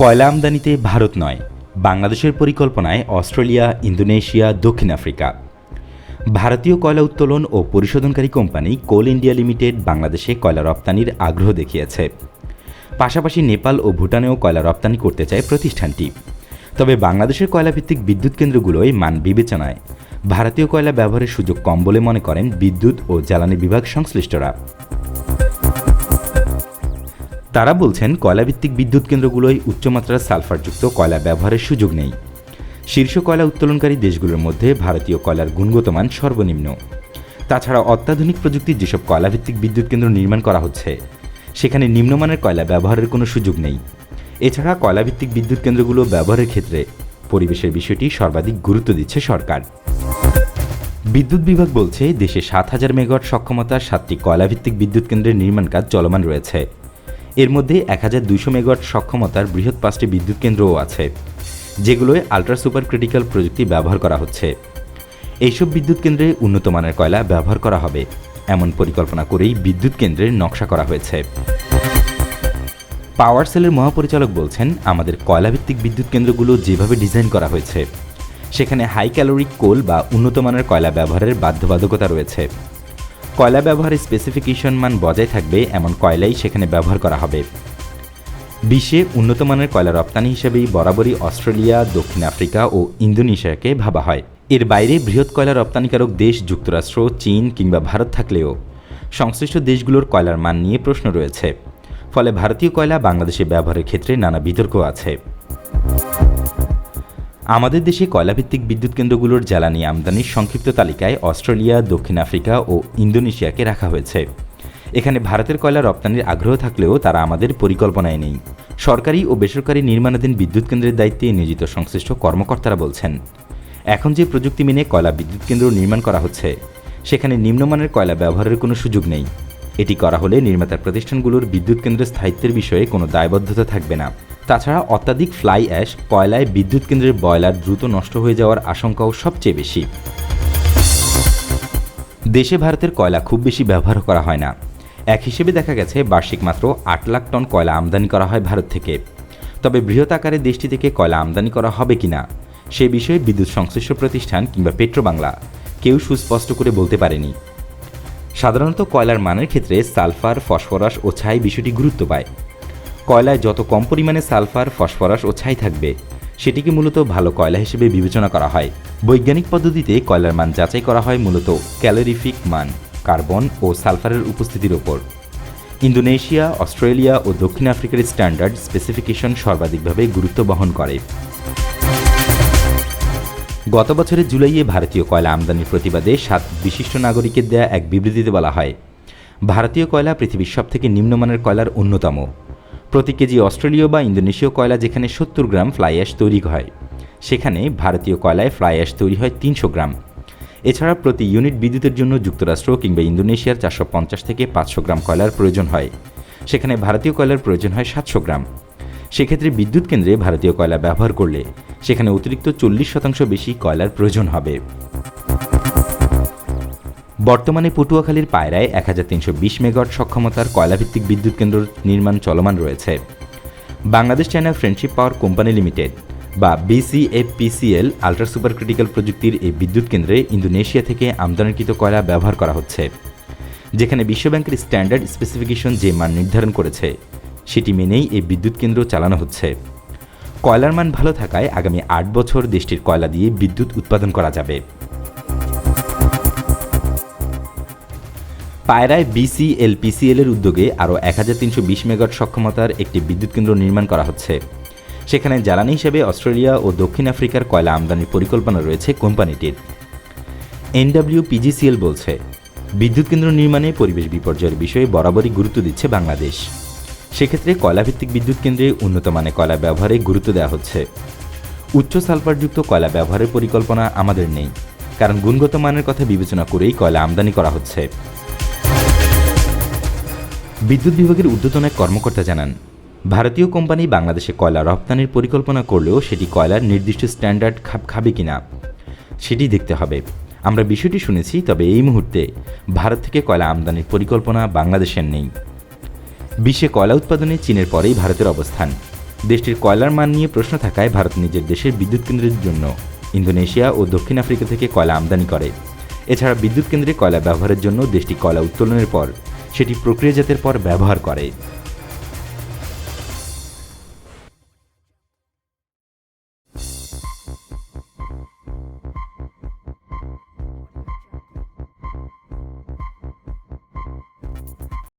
কয়লা আমদানিতে ভারত নয়, বাংলাদেশের পরিকল্পনায় অস্ট্রেলিয়া, ইন্দোনেশিয়া, দক্ষিণ আফ্রিকা। ভারতীয় কয়লা উত্তোলন ও পরিশোধনকারী কোম্পানি কোল ইন্ডিয়া লিমিটেড বাংলাদেশে কয়লা রপ্তানির আগ্রহ দেখিয়েছে। পাশাপাশি নেপাল ও ভুটানেও কয়লা রপ্তানি করতে চায় প্রতিষ্ঠানটি। তবে বাংলাদেশের কয়লাভিত্তিক বিদ্যুৎ কেন্দ্রগুলোয় মান বিবেচনায়। ভারতীয় কয়লা ব্যবহারের সুযোগ কম বলে মনে করেন বিদ্যুৎ ও জ্বালানি বিভাগ সংশ্লিষ্টরা। তারা বলছেন, কয়লাভিত্তিক বিদ্যুৎ কেন্দ্রগুলোয় উচ্চমাত্রার সালফারযুক্ত কয়লা ব্যবহারের সুযোগ নেই। শীর্ষ কয়লা উত্তোলনকারী দেশগুলোর মধ্যে ভারতীয় কয়লার গুণগত মান সর্বনিম্ন। তাছাড়া অত্যাধুনিক প্রযুক্তির যেসব কয়লাভিত্তিক বিদ্যুৎ কেন্দ্র নির্মাণ করা হচ্ছে, সেখানে নিম্নমানের কয়লা ব্যবহারের কোনো সুযোগ নেই। এছাড়া কয়লাভিত্তিক বিদ্যুৎ কেন্দ্রগুলো ব্যবহারের ক্ষেত্রে পরিবেশের বিষয়টি সর্বাধিক গুরুত্ব দিচ্ছে সরকার। বিদ্যুৎ বিভাগ বলছে, দেশে সাত হাজার মেগাওয়াট সক্ষমতার সাতটি কয়লাভিত্তিক বিদ্যুৎ কেন্দ্রের নির্মাণ কাজ চলমান রয়েছে। এর মধ্যে এক হাজার দুইশো মেগাওয়াট সক্ষমতার বৃহৎ পাঁচটি বিদ্যুৎ কেন্দ্রও আছে, যেগুলোয় আল্ট্রা সুপার ক্রিটিক্যাল প্রযুক্তি ব্যবহার করা হচ্ছে। এইসব বিদ্যুৎ কেন্দ্রে উন্নত মানের কয়লা ব্যবহার করা হবে, এমন পরিকল্পনা করেই বিদ্যুৎ কেন্দ্রের নকশা করা হয়েছে। পাওয়ার সেলের মহাপরিচালক বলছেন, আমাদের কয়লাভিত্তিক বিদ্যুৎ কেন্দ্রগুলো যেভাবে ডিজাইন করা হয়েছে, সেখানে হাই ক্যালোরিক কোল বা উন্নত মানের কয়লা ব্যবহারের বাধ্যবাধকতা রয়েছে। কয়লা ব্যবহারের স্পেসিফিকেশন মান বজায় থাকবে এমন কয়লাই সেখানে ব্যবহার করা হবে। বিশ্বে উন্নত মানের কয়লা রপ্তানি হিসেবেই বরাবরই অস্ট্রেলিয়া, দক্ষিণ আফ্রিকা ও ইন্দোনেশিয়াকে ভাবা হয়। এর বাইরে বৃহৎ কয়লা রপ্তানিকারক দেশ যুক্তরাষ্ট্র, চীন কিংবা ভারত থাকলেও সংশ্লিষ্ট দেশগুলোর কয়লার মান নিয়ে প্রশ্ন রয়েছে। ফলে ভারতীয় কয়লা বাংলাদেশে ব্যবহারের ক্ষেত্রে নানা বিতর্ক আছে। আমাদের দেশে কয়লাভিত্তিক বিদ্যুৎ কেন্দ্রগুলোর জ্বালানি আমদানির সংক্ষিপ্ত তালিকায় অস্ট্রেলিয়া, দক্ষিণ আফ্রিকা ও ইন্দোনেশিয়াকে রাখা হয়েছে। এখানে ভারতের কয়লা রপ্তানির আগ্রহ থাকলেও তারা আমাদের পরিকল্পনায় নেই। সরকারি ও বেসরকারি নির্মাণাধীন বিদ্যুৎ কেন্দ্রের দায়িত্বে নিয়োজিত সংশ্লিষ্ট কর্মকর্তারা বলছেন, এখন যে প্রযুক্তি মেনে কয়লা বিদ্যুৎ কেন্দ্র নির্মাণ করা হচ্ছে, সেখানে নিম্নমানের কয়লা ব্যবহারের কোনো সুযোগ নেই। এটি করা হলে নির্মাতা প্রতিষ্ঠানগুলোর বিদ্যুৎ কেন্দ্রের স্থায়িত্বের বিষয়ে কোনো দায়বদ্ধতা থাকবে না। তাছাড়া অত্যাধিক ফ্লাই অ্যাশ কয়লায় বিদ্যুৎ কেন্দ্রের বয়লার দ্রুত নষ্ট হয়ে যাওয়ার আশঙ্কাও সবচেয়ে বেশি। দেশে ভারতের কয়লা খুব বেশি ব্যবহার করা হয় না। এক হিসেবে দেখা গেছে, বার্ষিক মাত্র আট লাখ টন কয়লা আমদানি করা হয় ভারত থেকে। তবে বৃহৎ আকারে দেশটি থেকে কয়লা আমদানি করা হবে কিনা, সে বিষয়ে বিদ্যুৎ সংশ্লিষ্ট প্রতিষ্ঠান কিংবা পেট্রোবাংলা কেউ সুস্পষ্ট করে বলতে পারেনি। সাধারণত কয়লার মানের ক্ষেত্রে সালফার, ফসফরাস ও ছাই বিষয়টি গুরুত্ব পায়। কয়লায় যত কম পরিমাণে সালফার, ফসফরাস ও ছাই থাকবে, সেটিকে মূলত ভালো কয়লা হিসেবে বিবেচনা করা হয়। বৈজ্ঞানিক পদ্ধতিতে কয়লার মান যাচাই করা হয় মূলত ক্যালোরিফিক মান, কার্বন ও সালফারের উপস্থিতির ওপর। ইন্দোনেশিয়া, অস্ট্রেলিয়া ও দক্ষিণ আফ্রিকার স্ট্যান্ডার্ড স্পেসিফিকেশন সর্বাধিকভাবে গুরুত্ব বহন করে। গত বছরের জুলাইয়ে ভারতীয় কয়লা আমদানির প্রতিবাদে সাত বিশিষ্ট নাগরিকের দেয়া এক বিবৃতিতে বলা হয়, ভারতীয় কয়লা পৃথিবীর সবথেকে নিম্নমানের কয়লার অন্যতম। প্রতি কেজি অস্ট্রেলীয় বা ইন্দোনেশীয় কয়লা যেখানে সত্তর গ্রাম ফ্লাই অ্যাশ তৈরি হয়, সেখানে ভারতীয় কয়লায় ফ্লাই অ্যাশ তৈরি হয় তিনশো গ্রাম। এছাড়া প্রতি ইউনিট বিদ্যুতের জন্য যুক্তরাষ্ট্র কিংবা ইন্দোনেশিয়ার চারশো পঞ্চাশ থেকে পাঁচশো গ্রাম কয়লার প্রয়োজন হয়। সেখানে ভারতীয় কয়লার প্রয়োজন হয় সাতশো গ্রাম। সেক্ষেত্রে বিদ্যুৎ কেন্দ্রে ভারতীয় কয়লা ব্যবহার করলে সেখানে অতিরিক্ত চল্লিশ শতাংশ বেশি কয়লার প্রয়োজন হবে। বর্তমানে পটুয়াখালীর পায়রায় এক হাজার তিনশো বিশ মেগাওয়াট সক্ষমতার কয়লাভিত্তিক বিদ্যুৎ কেন্দ্র নির্মাণ চলমান রয়েছে। Bangladesh China friendship power company limited বা বিসিএফপিসিএল আল্ট্রা সুপার ক্রিটিক্যাল প্রযুক্তির এই বিদ্যুৎ কেন্দ্রে ইন্দোনেশিয়া থেকে আমদানিকৃত কয়লা ব্যবহার করা হচ্ছে, যেখানে বিশ্বব্যাংকের স্ট্যান্ডার্ড স্পেসিফিকেশন যে মান নির্ধারণ করেছে, সেটি মেনেই এই বিদ্যুৎ কেন্দ্র চালানো হচ্ছে। কয়লার মান ভালো থাকায় আগামী আট বছর দেশটির কয়লা দিয়ে বিদ্যুৎ উৎপাদন করা যাবে। পায়রায় বিসিএলপিসিএল এর উদ্যোগে আরও এক হাজার তিনশো বিশ মেগাওয়াট সক্ষমতার একটি বিদ্যুৎ কেন্দ্র নির্মাণ করা হচ্ছে। সেখানে জ্বালানি হিসেবে অস্ট্রেলিয়া ও দক্ষিণ আফ্রিকার কয়লা আমদানির পরিকল্পনা রয়েছে কোম্পানিটির। এনডাব্লিউ পিজিসিএল বলছে, বিদ্যুৎ কেন্দ্র নির্মাণে পরিবেশ বিপর্যয়ের বিষয়ে বরাবরই গুরুত্ব দিচ্ছে বাংলাদেশ। সেক্ষেত্রে কয়লাভিত্তিক বিদ্যুৎ কেন্দ্রে উন্নত মানের কয়লা ব্যবহারে গুরুত্ব দেওয়া হচ্ছে। উচ্চ সালফারযুক্ত কয়লা ব্যবহারের পরিকল্পনা আমাদের নেই, কারণ গুণগত মানের কথা বিবেচনা করেই কয়লা আমদানি করা হচ্ছে। বিদ্যুৎ বিভাগের ঊর্ধ্বতন এক কর্মকর্তা জানান, ভারতীয় কোম্পানি বাংলাদেশে কয়লা রপ্তানির পরিকল্পনা করলেও সেটি কয়লার নির্দিষ্ট স্ট্যান্ডার্ড খাপ খাবে কিনা, সেটি দেখতে হবে। আমরা বিষয়টি শুনেছি, তবে এই মুহূর্তে ভারত থেকে কয়লা আমদানির পরিকল্পনা বাংলাদেশের নেই। বিশ্বে কয়লা উৎপাদনে চীনের পরেই ভারতের অবস্থান। দেশটির কয়লার মান নিয়ে প্রশ্ন থাকায় ভারত নিজের দেশের বিদ্যুৎ কেন্দ্রের জন্য ইন্দোনেশিয়া ও দক্ষিণ আফ্রিকা থেকে কয়লা আমদানি করে। এছাড়া বিদ্যুৎ কেন্দ্রে কয়লা ব্যবহারের জন্য দেশটি কয়লা উত্তোলনের পর সেটি প্রক্রিয়াজাতের পর ব্যবহার করে।